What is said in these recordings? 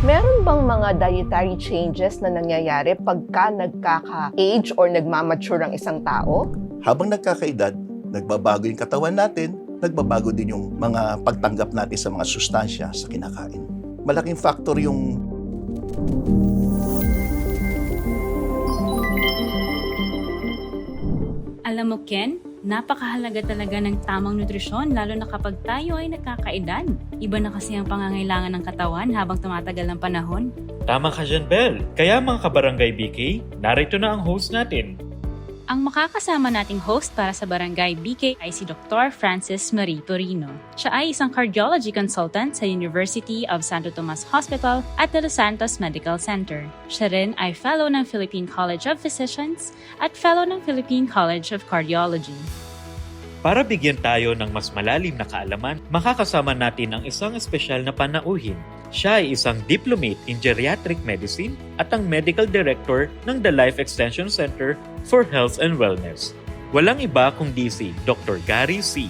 Meron bang mga dietary changes na nangyayari pagka nagkaka-age or nagmamature ang isang tao? Habang nagkakaedad, nagbabago yung katawan natin, nagbabago din yung mga pagtanggap natin sa mga sustansya sa kinakain. Malaking factor yung Alam mo, Ken, napakahalaga talaga ng tamang nutrisyon lalo na kapag tayo ay nakakaedad. Iba na kasi ang pangangailangan ng katawan habang tumatagal ang panahon. Tama ka dyan, Bel. Kaya mga kabarangay BK, narito na ang host natin. Ang makakasama nating host para sa Barangay BK ay si Dr. Francis Marie Torino. Siya ay isang cardiology consultant sa University of Santo Tomas Hospital at the Los Santos Medical Center. Siya rin ay fellow ng Philippine College of Physicians at fellow ng Philippine College of Cardiology. Para bigyan tayo ng mas malalim na kaalaman, makakasama natin ang isang espesyal na panauhin. Siya ay isang diplomate in geriatric medicine at ang medical director ng The Life Extension Center for Health and Wellness. Walang iba kundi si Dr. Gary C.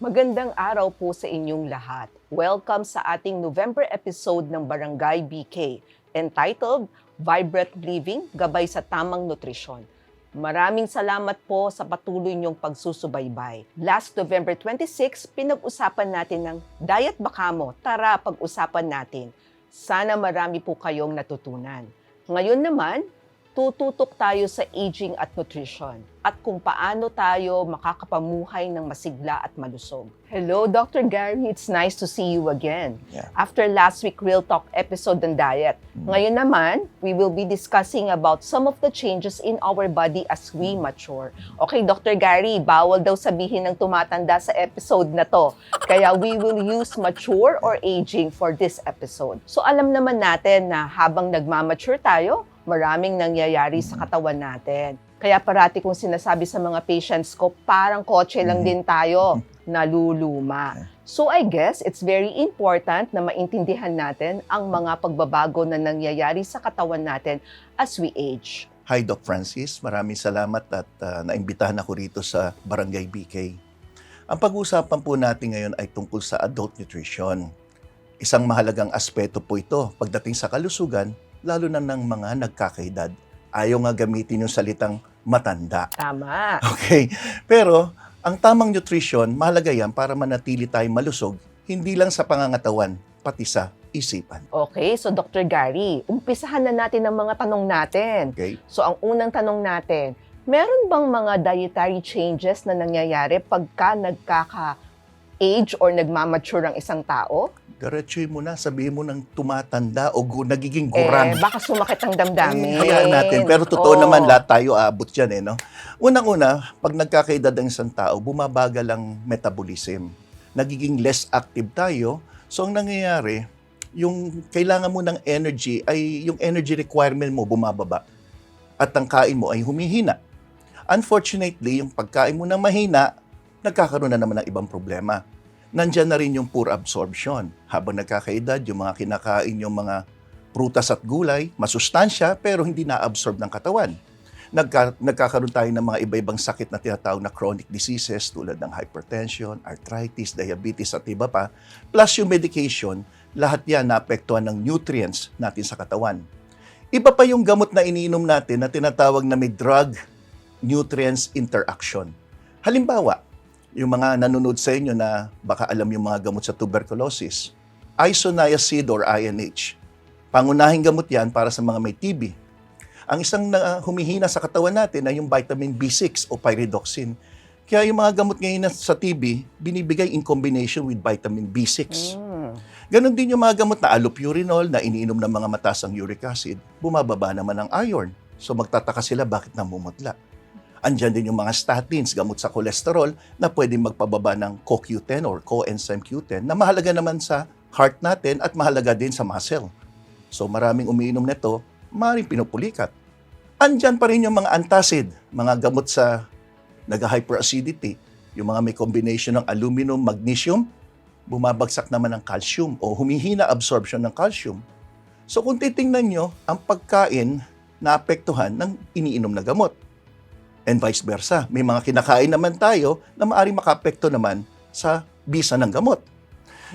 Magandang araw po sa inyong lahat. Welcome sa ating November episode ng Barangay BK entitled Vibrant Living, Gabay sa Tamang Nutrisyon. Maraming salamat po sa patuloy niyong pagsusubaybay. Last November 26, pinag-usapan natin ng Diet Bakamo. Tara, pag-usapan natin. Sana marami po kayong natutunan. Ngayon naman, tututok tayo sa aging at nutrition at kung paano tayo makakapamuhay ng masigla at malusog. Hello, Dr. Gary. It's nice to see you again. Yeah. After last week Real Talk episode ng diet, ngayon naman, we will be discussing about some of the changes in our body as we mature. Okay, Dr. Gary, bawal daw sabihin ng tumatanda sa episode na to. Kaya we will use mature or aging for this episode. So alam naman natin na habang nagmamature tayo, maraming nangyayari sa katawan natin. Kaya parati kong sinasabi sa mga patients ko, parang kotse lang din tayo, naluluma. So I guess it's very important na maintindihan natin ang mga pagbabago na nangyayari sa katawan natin as we age. Hi Doc Francis, maraming salamat at uh, naimbitahan ako rito sa Barangay BK. Ang pag-uusapan po natin ngayon ay tungkol sa adult nutrition. Isang mahalagang aspeto po ito pagdating sa kalusugan, lalo na ng mga nagkakaedad. Ayaw nga gamitin yung salitang matanda. Tama. Okay? Pero ang tamang nutrition, mahalaga yan para manatili tayong malusog, hindi lang sa pangangatawan, pati sa isipan. Okay, so Dr. Gary, umpisahan na natin ang mga tanong natin. Okay? So ang unang tanong natin, meron bang mga dietary changes na nangyayari pagka nagkaka-age or nagmamature ang isang tao? Diretsuhin mo na, sabihin mo ng tumatanda o gu- nagiging Eh, gurang. baka sumakit ang damdamin. Eh, hayaan natin. Pero totoo Oo. naman, lahat tayo aabot dyan eh, no? Unang-una, pag nagkakaedad ang isang tao, bumabagal ang metabolism. Nagiging less active tayo. So, ang nangyayari, yung kailangan mo ng energy, ay yung energy requirement mo bumababa. At ang kain mo ay humihina. Unfortunately, yung pagkain mo na mahina, nagkakaroon na naman ng ibang problema. Nandyan na rin yung poor absorption. Habang nagkakaedad, yung mga kinakain yung mga prutas at gulay, masustansya, pero hindi na-absorb ng katawan. Nagka, nagkakaroon tayo ng mga iba-ibang sakit na tinatawag na chronic diseases tulad ng hypertension, arthritis, diabetes at iba pa. Plus yung medication, lahat yan naapektuhan ng nutrients natin sa katawan. Iba pa yung gamot na iniinom natin na tinatawag na may drug nutrients interaction. Halimbawa, yung mga nanonood sa inyo na baka alam yung mga gamot sa tuberculosis, isoniazid or INH. Pangunahing gamot yan para sa mga may TB. Ang isang na humihina sa katawan natin ay yung vitamin B6 o pyridoxine. Kaya yung mga gamot ngayon sa TB, binibigay in combination with vitamin B6. Mm. Ganon din yung mga gamot na allopurinol na iniinom ng mga matasang uric acid, bumababa naman ang iron. So magtataka sila bakit namumutla. Andyan din yung mga statins, gamot sa kolesterol, na pwedeng magpababa ng CoQ10 or coenzyme Q10 na mahalaga naman sa heart natin at mahalaga din sa muscle. So maraming umiinom nito, maraming pinupulikat. Andyan pa rin yung mga antacid, mga gamot sa nag-hyperacidity, yung mga may combination ng aluminum, magnesium, bumabagsak naman ang calcium o humihina absorption ng calcium. So kung titingnan nyo, ang pagkain naapektuhan ng iniinom na gamot. And vice versa. May mga kinakain naman tayo na maaaring makapekto naman sa bisa ng gamot.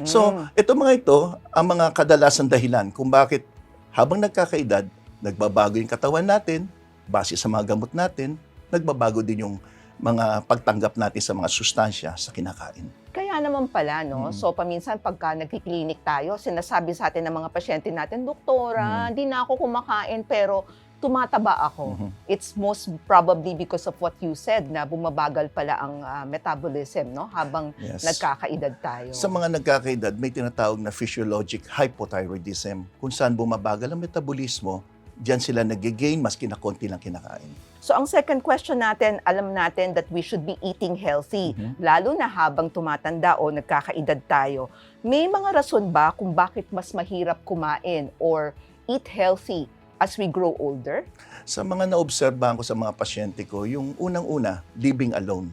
So, Mm. ito mga ito, ang mga kadalasan dahilan kung bakit habang nagkakaedad, nagbabago yung katawan natin, base sa mga gamot natin, nagbabago din yung mga pagtanggap natin sa mga sustansya sa kinakain. Kaya naman pala, no? Mm. So, paminsan pagka nagkiklinik tayo, sinasabi sa atin ng mga pasyente natin, Doktora, Mm. hindi na ako kumakain pero tumataba ako. Mhm. It's most probably because of what you said na bumabagal pala ang ah, metabolism, no? Habang Yes. nagkakaedad tayo. Sa mga nagkakaedad, may tinatawag na physiologic hypothyroidism, kung saan bumabagal ang metabolismo, diyan sila nag-gain maski na konti lang kinakain. So ang second question natin, alam natin that we should be eating healthy. Mhm. Lalo na habang tumatanda o nagkakaedad tayo. May mga rason ba kung bakit mas mahirap kumain or eat healthy as we grow older? Sa mga naobserbahan ko sa mga pasyente ko, yung unang-una, living alone.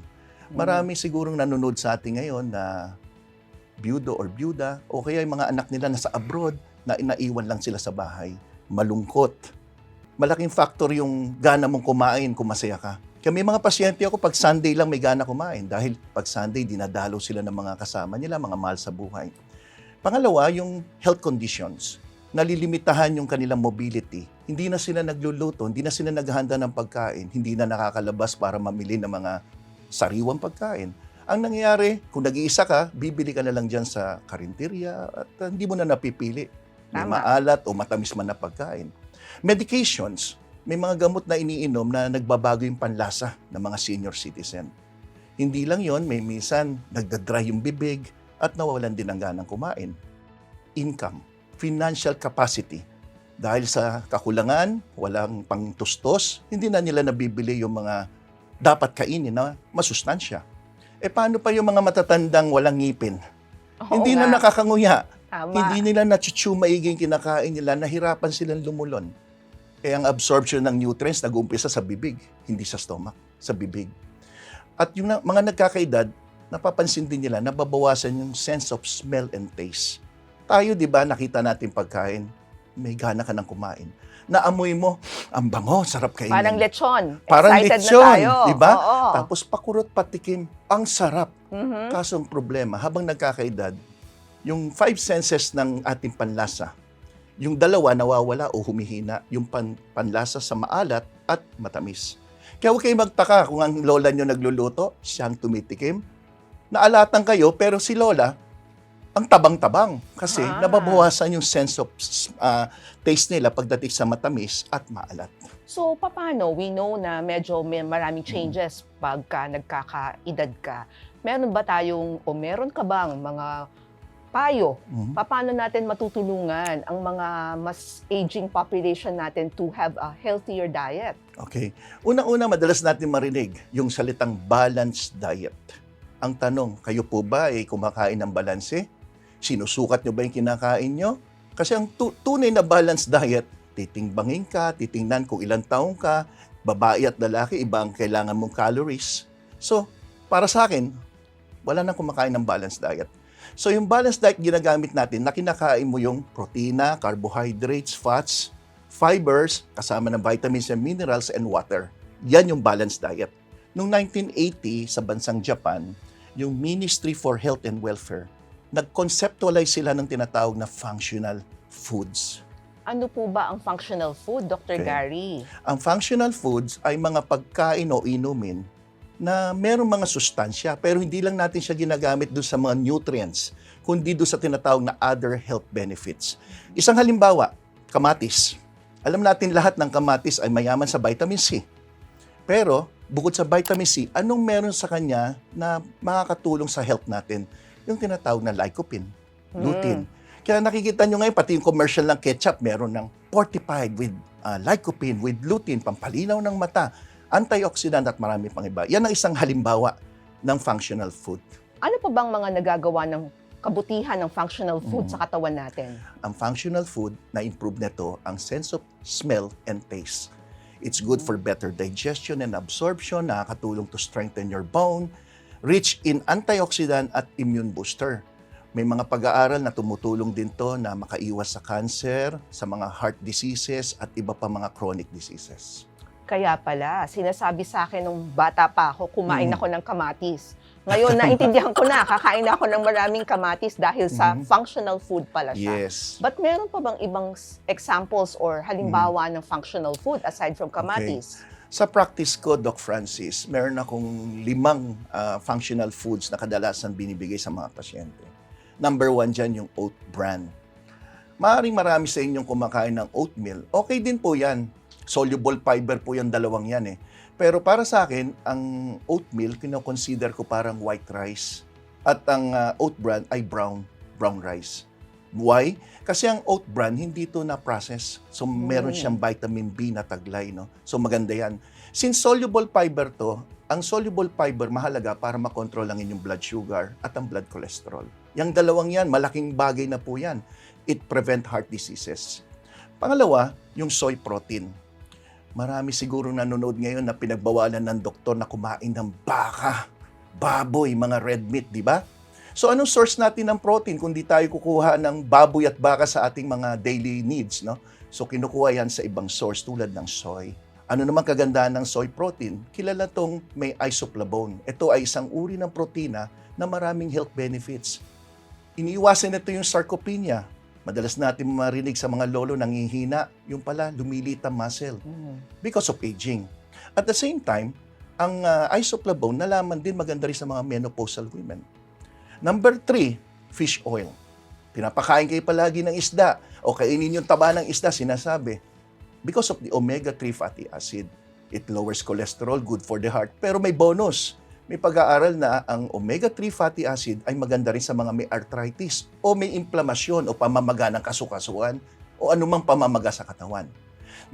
Marami sigurong nanonood sa atin ngayon na byudo or byuda o kaya yung mga anak nila nasa abroad na inaiwan lang sila sa bahay. Malungkot. Malaking factor yung gana mong kumain kung masaya ka. Kaya mga pasyente ako pag Sunday lang may gana kumain dahil pag Sunday dinadalo sila ng mga kasama nila, mga mahal sa buhay. Pangalawa, yung health conditions. Nalilimitahan yung kanilang mobility. Hindi na sila nagluluto, hindi na sila naghahanda ng pagkain, hindi na nakakalabas para mamili ng mga sariwang pagkain. Ang nangyayari, kung nag-iisa ka, bibili ka na lang dyan sa karinderya at uh, hindi mo na napipili. May Tama. maalat o matamis man na pagkain. Medications, may mga gamot na iniinom na nagbabago yung panlasa ng mga senior citizen. Hindi lang yon, may minsan nagdadry yung bibig at nawawalan din ang ganang kumain. Income, financial capacity. Dahil sa kakulangan, walang pangtustos, hindi na nila nabibili yung mga dapat kainin na masustansya. E paano pa yung mga matatandang walang ngipin? Oo hindi na nga, nakakanguya. tama. Hindi nila nachuchu maiging kinakain nila, nahirapan silang lumulon. Kaya ang absorption ng nutrients nag-uumpisa sa bibig, hindi sa stomach, sa bibig. At yung na- mga nagkakaedad, napapansin din nila, nababawasan yung sense of smell and taste. Tayo, di ba, nakita natin pagkain, may gana ka ng kumain. Naamoy mo, ang bango, sarap kainin. Parang lechon. Parang Excited lechon, na tayo. di ba? Oo. Tapos pakurot patikim, ang sarap. Mhm. Kaso ang problema, habang nagkakaedad, yung five senses ng ating panlasa, yung dalawa nawawala o humihina, yung pan, panlasa sa maalat at matamis. Kaya huwag kayong magtaka kung ang lola nyo nagluluto, siyang tumitikim. Naalatan kayo, pero si lola, ang tabang-tabang. Kasi Ah. nababawasan yung sense of ah, taste nila pagdating sa matamis at maalat. So, paano? We know na medyo may maraming Mm. changes pagka nagkakaedad ka. Meron ba tayong, o meron ka bang mga payo? Mhm. Paano natin matutulungan ang mga mas aging population natin to have a healthier diet? Okay. Unang-una, madalas natin marinig yung salitang balanced diet. Ang tanong, kayo po ba ay kumakain ng balanse? Sinusukat nyo ba yung kinakain nyo? Kasi ang tu- tunay na balanced diet, titingbangin ka, titingnan kung ilang taong ka, babae at lalaki, iba ang kailangan mong calories. So, para sa akin, wala nang kumakain ng balanced diet. So, yung balanced diet ginagamit natin, na kinakain mo yung protina, carbohydrates, fats, fibers, kasama ng vitamins and minerals and water. Yan yung balanced diet. Noong 1980 sa bansang Japan, yung Ministry for Health and Welfare, nag-conceptualize sila ng tinatawag na functional foods. Ano po ba ang functional food, Dr. Okay. Gary? Ang functional foods ay mga pagkain o inumin na merong mga sustansya pero hindi lang natin siya ginagamit doon sa mga nutrients kundi doon sa tinatawag na other health benefits. Isang halimbawa, kamatis. Alam natin lahat ng kamatis ay mayaman sa vitamin C. Pero bukod sa vitamin C, anong meron sa kanya na makakatulong sa health natin? Yung tinatawag na lycopene, lutein. Kaya nakikita nyo ngayon, pati yung commercial ng ketchup, meron ng fortified with uh, lycopene, with lutein, pampalinaw ng mata, antioxidant at marami pang iba. Yan ang isang halimbawa ng functional food. Ano pa bang mga nagagawa ng kabutihan ng functional food Mm. sa katawan natin? Ang functional food na improve nito ang sense of smell and taste. It's good for better digestion and absorption, nakakatulong to strengthen your bone, rich in antioxidant at immune booster. May mga pag-aaral na tumutulong din to na makaiwas sa cancer, sa mga heart diseases at iba pa mga chronic diseases. Kaya pala, sinasabi sa akin nung bata pa ako, kumain Mm. ako ng kamatis. Ngayon, naintindihan ko na, kakain ako ng maraming kamatis dahil sa Mhm. functional food pala siya. Yes. But meron pa bang ibang examples or halimbawa ng functional food aside from kamatis? Sa practice ko, Doc Francis, meron akong limang ah, functional foods na kadalasan binibigay sa mga pasyente. Number one dyan, yung oat bran. Maaring marami sa inyong kumakain ng oatmeal. Okay din po yan. Soluble fiber po yung dalawang yan eh. Pero para sa akin, ang oatmeal, kinoconsider ko parang white rice. At ang ah, oat bran ay brown, brown rice. Why? Kasi ang oat bran, hindi ito na-process. So, meron Mm. siyang vitamin B na taglay, no? So, maganda yan. Since soluble fiber to, ang soluble fiber mahalaga para makontrol ang inyong blood sugar at ang blood cholesterol. Yang dalawang yan, malaking bagay na po yan. It prevent heart diseases. Pangalawa, yung soy protein. Marami siguro nanonood ngayon na pinagbawalan ng doktor na kumain ng baka, baboy, mga red meat, di ba? So anong source natin ng protein kung di tayo kukuha ng baboy at baka sa ating mga daily needs, no? So kinukuha yan sa ibang source tulad ng soy. Ano naman kagandahan ng soy protein? Kilala tong may isoflavone. Ito ay isang uri ng protina na maraming health benefits. Iniiwasan nito yung sarcopenia. Madalas natin marinig sa mga lolo nangihina, yung pala lumilit ang muscle Mm. because of aging. At the same time, ang uh, isoflavone nalaman din maganda rin sa mga menopausal women. Number three, fish oil. Pinapakain kayo palagi ng isda o kainin yung taba ng isda, sinasabi. Because of the omega-3 fatty acid. It lowers cholesterol, good for the heart. Pero may bonus. May pag-aaral na ang omega-3 fatty acid ay maganda rin sa mga may arthritis o may inflamasyon o pamamaga ng kasukasuan o anumang pamamaga sa katawan.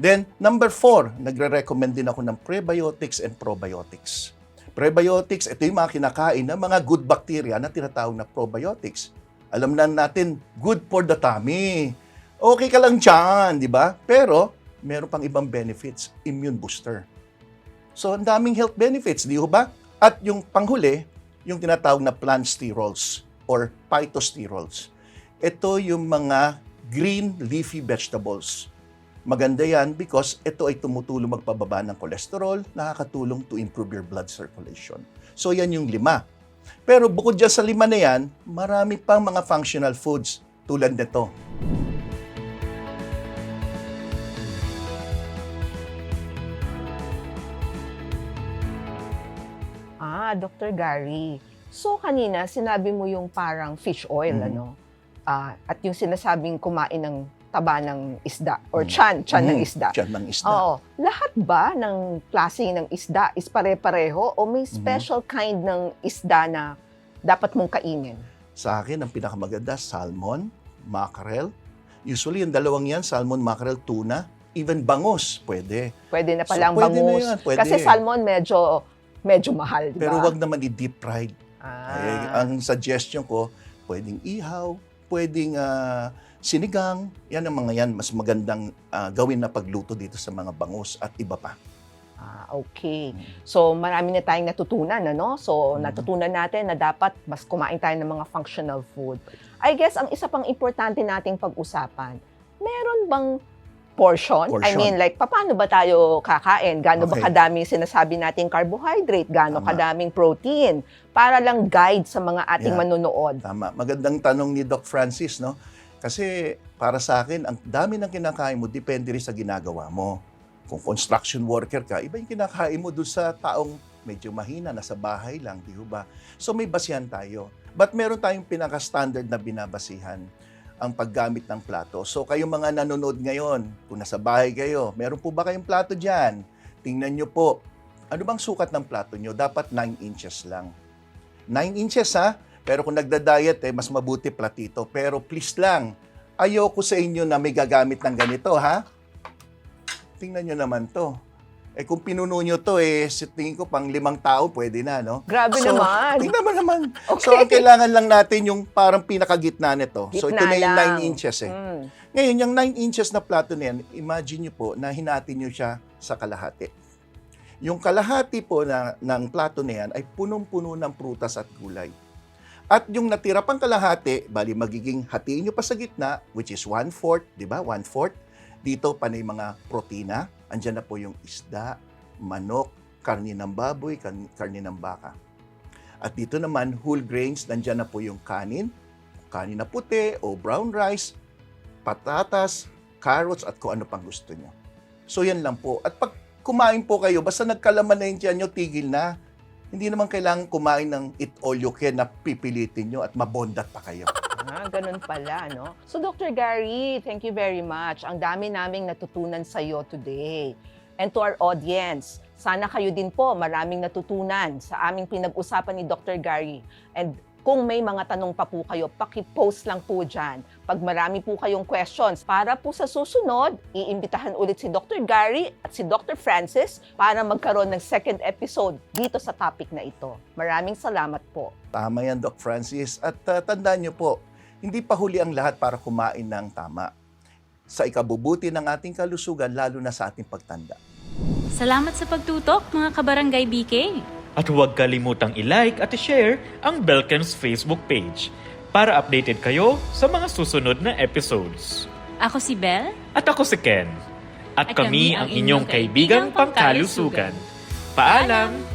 Then, number four, nagre-recommend din ako ng prebiotics and probiotics. Prebiotics, ito yung mga kinakain ng mga good bacteria na tinatawag na probiotics. Alam na natin, good for the tummy. Okay ka lang dyan, di ba? Pero, meron pang ibang benefits, immune booster. So, ang daming health benefits, di ba? At yung panghuli, yung tinatawag na plant sterols or phytosterols. Ito yung mga green leafy vegetables. Maganda yan because ito ay tumutulong magpababa ng cholesterol, nakakatulong to improve your blood circulation. So yan yung lima. Pero bukod dyan sa lima na yan, marami pang mga functional foods tulad nito. Ah, Dr. Gary. So kanina sinabi mo yung parang fish oil Mhm. ano. Ah, at yung sinasabing kumain ng taba ng isda or Mhm. chan, chan ng Mm, isda. Tiyan ng isda. Oo. Lahat ba ng klase ng isda is pare-pareho o may Mhm. special kind ng isda na dapat mong kainin? Sa akin, ang pinakamaganda, salmon, mackerel. Usually, yung dalawang yan, salmon, mackerel, tuna, even bangus, pwede. Pwede na So, palang pwede na bangus. yan, pwede. Kasi salmon medyo medyo mahal, di ba? Pero wag naman i-deep fried. Ah. Eh, ang suggestion ko, pwedeng ihaw, pwedeng ah, sinigang. Yan ang mga yan, mas magandang ah, gawin na pagluto dito sa mga bangus at iba pa. Ah, okay. Mm. So, marami na tayong natutunan, ano? So, Mhm. natutunan natin na dapat mas kumain tayo ng mga functional food. I guess, ang isa pang importante nating pag-usapan, meron bang portion? I Portion. mean, like, paano ba tayo kakain? Gaano ba Okay. kadaming sinasabi nating carbohydrate? Gaano Tama. kadaming protein? Para lang guide sa mga ating Yeah. manonood. Tama. Magandang tanong ni Doc Francis, no? Kasi para sa akin, ang dami ng kinakain mo, depende rin sa ginagawa mo. Kung construction worker ka, iba yung kinakain mo doon sa taong medyo mahina, nasa bahay lang, di ba? So may basihan tayo. But meron tayong pinaka-standard na binabasihan ang paggamit ng plato. So kayong mga nanonood ngayon, kung nasa bahay kayo, meron po ba kayong plato dyan? Tingnan nyo po. Ano bang sukat ng plato nyo? Dapat 9 inches lang. 9 inches ha? Pero kung nagda-diet, eh, mas mabuti platito. Pero please lang, ayoko sa inyo na may gagamit ng ganito, ha? Tingnan nyo naman to. Eh kung pinuno nyo to, eh, tingin ko pang limang tao, pwede na, no? Grabe So, naman. Tingnan mo naman. Okay. So, ang kailangan lang natin yung parang pinakagitna nito. so, ito Gitna na yung lang. 9 inches, eh. Mm. Ngayon, yung 9 inches na plato na yan, imagine nyo po na hinati nyo siya sa kalahati. Yung kalahati po na, ng plato na yan ay punong-puno ng prutas at gulay. At yung natira pang kalahati, bali magiging hatiin nyo pa sa gitna, which is one-fourth, di ba? One-fourth. Dito, panay mga protina. Andyan na po yung isda, manok, karni ng baboy, karni ng baka. At dito naman, whole grains, nandyan na po yung kanin, kanin na puti o brown rice, patatas, carrots, at kung ano pang gusto nyo. So yan lang po. At pag kumain po kayo, basta nagkalaman na yung tiyan nyo, tigil na. Hindi naman kailangan kumain ng eat all you can na pipilitin nyo at mabondat pa kayo. Ah, ganun pala, no? So, Dr. Gary, thank you very much. Ang dami naming natutunan sa iyo today. And to our audience, sana kayo din po maraming natutunan sa aming pinag-usapan ni Dr. Gary. And kung may mga tanong pa po kayo, paki-post lang po dyan. Pag marami po kayong questions, para po sa susunod, iimbitahan ulit si Dr. Gary at si Dr. Francis para magkaroon ng second episode dito sa topic na ito. Maraming salamat po. Tama yan, Doc Francis. At uh, tandaan nyo po, hindi pa huli ang lahat para kumain ng tama. Sa ikabubuti ng ating kalusugan, lalo na sa ating pagtanda. Salamat sa pagtutok mga kabarangay BK! At huwag kalimutang i-like at i-share ang Belkens Facebook page para updated kayo sa mga susunod na episodes. Ako si Belle. At ako si Ken. At, At kami kami ang inyong kaibigang pangkalusugan. Paalam!